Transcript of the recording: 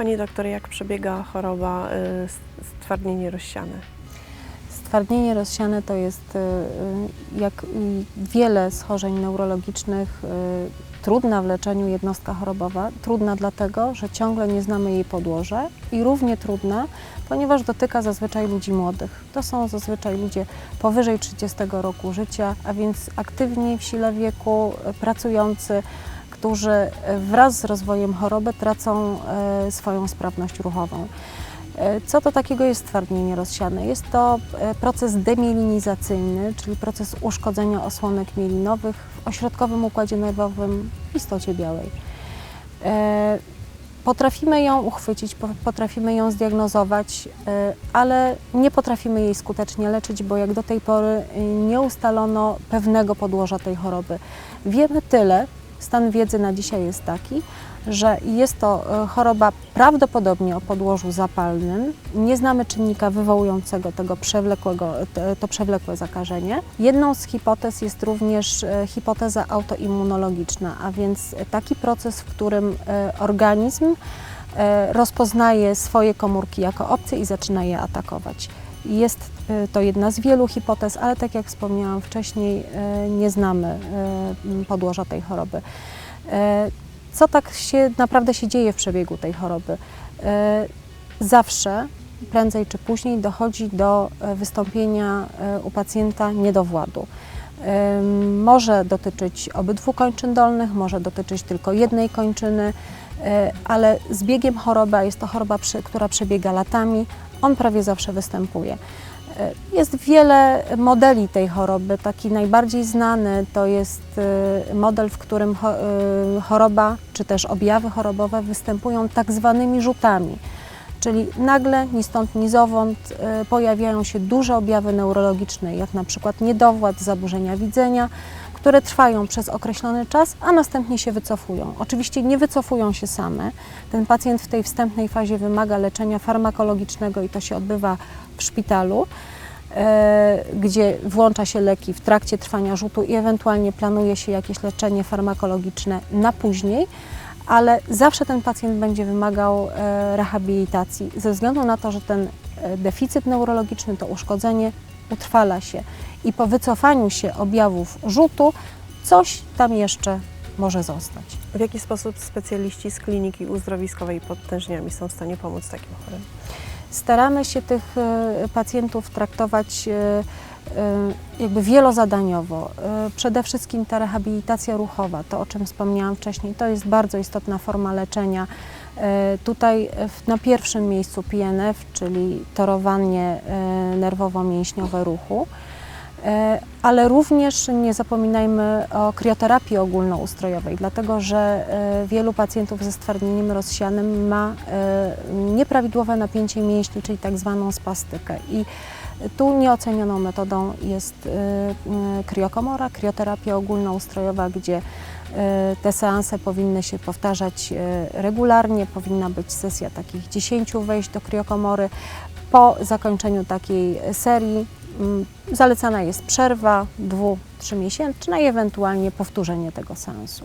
Pani doktor, jak przebiega choroba y, stwardnienie rozsiane? Stwardnienie rozsiane to jest, y, y, jak wiele schorzeń neurologicznych, trudna w leczeniu jednostka chorobowa. Trudna dlatego, że ciągle nie znamy jej podłoża i równie trudna, ponieważ dotyka zazwyczaj ludzi młodych. To są zazwyczaj ludzie powyżej 30 roku życia, a więc aktywni w sile wieku, pracujący, którzy y, wraz z rozwojem choroby tracą y, swoją sprawność ruchową. E, Co to takiego jest stwardnienie rozsiane? Jest to e, proces demielinizacyjny, czyli proces uszkodzenia osłonek mielinowych w ośrodkowym układzie nerwowym w istocie białej. E, Potrafimy ją uchwycić, po- potrafimy ją zdiagnozować, e, ale nie potrafimy jej skutecznie leczyć, bo jak do tej pory e, nie ustalono pewnego podłoża tej choroby. Wiemy tyle, stan wiedzy na dzisiaj jest taki, że jest to e, choroba prawdopodobnie o podłożu zapalnym. Nie znamy czynnika wywołującego tego przewlekłego, to przewlekłe zakażenie. Jedną z hipotez jest również e, hipoteza autoimmunologiczna, a więc taki proces, w którym e, organizm rozpoznaje swoje komórki jako obce i zaczyna je atakować. Jest e, to jedna z wielu hipotez, ale tak jak wspomniałam wcześniej, e, nie znamy e, podłoża tej choroby. Co tak się naprawdę się dzieje w przebiegu tej choroby? Zawsze, prędzej czy później, dochodzi do wystąpienia u pacjenta niedowładu. Może dotyczyć obydwu kończyn dolnych, może dotyczyć tylko jednej kończyny, ale z biegiem choroby, a jest to choroba, która przebiega latami, on prawie zawsze występuje. E, Jest wiele modeli tej choroby. Taki najbardziej znany to jest e, model, w którym cho- e, choroba czy też objawy chorobowe występują tak zwanymi rzutami. Czyli nagle, ni stąd, ni zowąd e, pojawiają się duże objawy neurologiczne, jak na przykład niedowład, zaburzenia widzenia, które trwają przez określony czas, a następnie się wycofują. Oczywiście nie wycofują się same. Ten pacjent w tej wstępnej fazie wymaga leczenia farmakologicznego i to się odbywa w szpitalu, e, gdzie włącza się leki w trakcie trwania rzutu i ewentualnie planuje się jakieś leczenie farmakologiczne na później ale zawsze ten pacjent będzie wymagał e, rehabilitacji ze względu na to, że ten e, deficyt neurologiczny, to uszkodzenie utrwala się i po wycofaniu się objawów rzutu coś tam jeszcze może zostać. W jaki sposób specjaliści z kliniki uzdrowiskowej pod tężniami są w stanie pomóc takim chorym? Staramy się tych e, pacjentów traktować e, e, jakby wielozadaniowo. Przede wszystkim ta rehabilitacja ruchowa, to o czym wspomniałam wcześniej, to jest bardzo istotna forma leczenia. E, Tutaj na pierwszym miejscu PNF, czyli torowanie e, nerwowo-mięśniowe ruchu. E, Ale również nie zapominajmy o krioterapii ogólnoustrojowej, dlatego że wielu pacjentów ze stwardnieniem rozsianym ma nieprawidłowe napięcie mięśni, czyli tak zwaną spastykę. I tu nieocenioną metodą jest kriokomora, krioterapia ogólnoustrojowa, gdzie te seanse powinny się powtarzać e, regularnie, powinna być sesja takich 10 wejść do kriokomory. Po zakończeniu takiej serii mm, zalecana jest przerwa dwu, trzymiesięczna i ewentualnie powtórzenie tego seansu.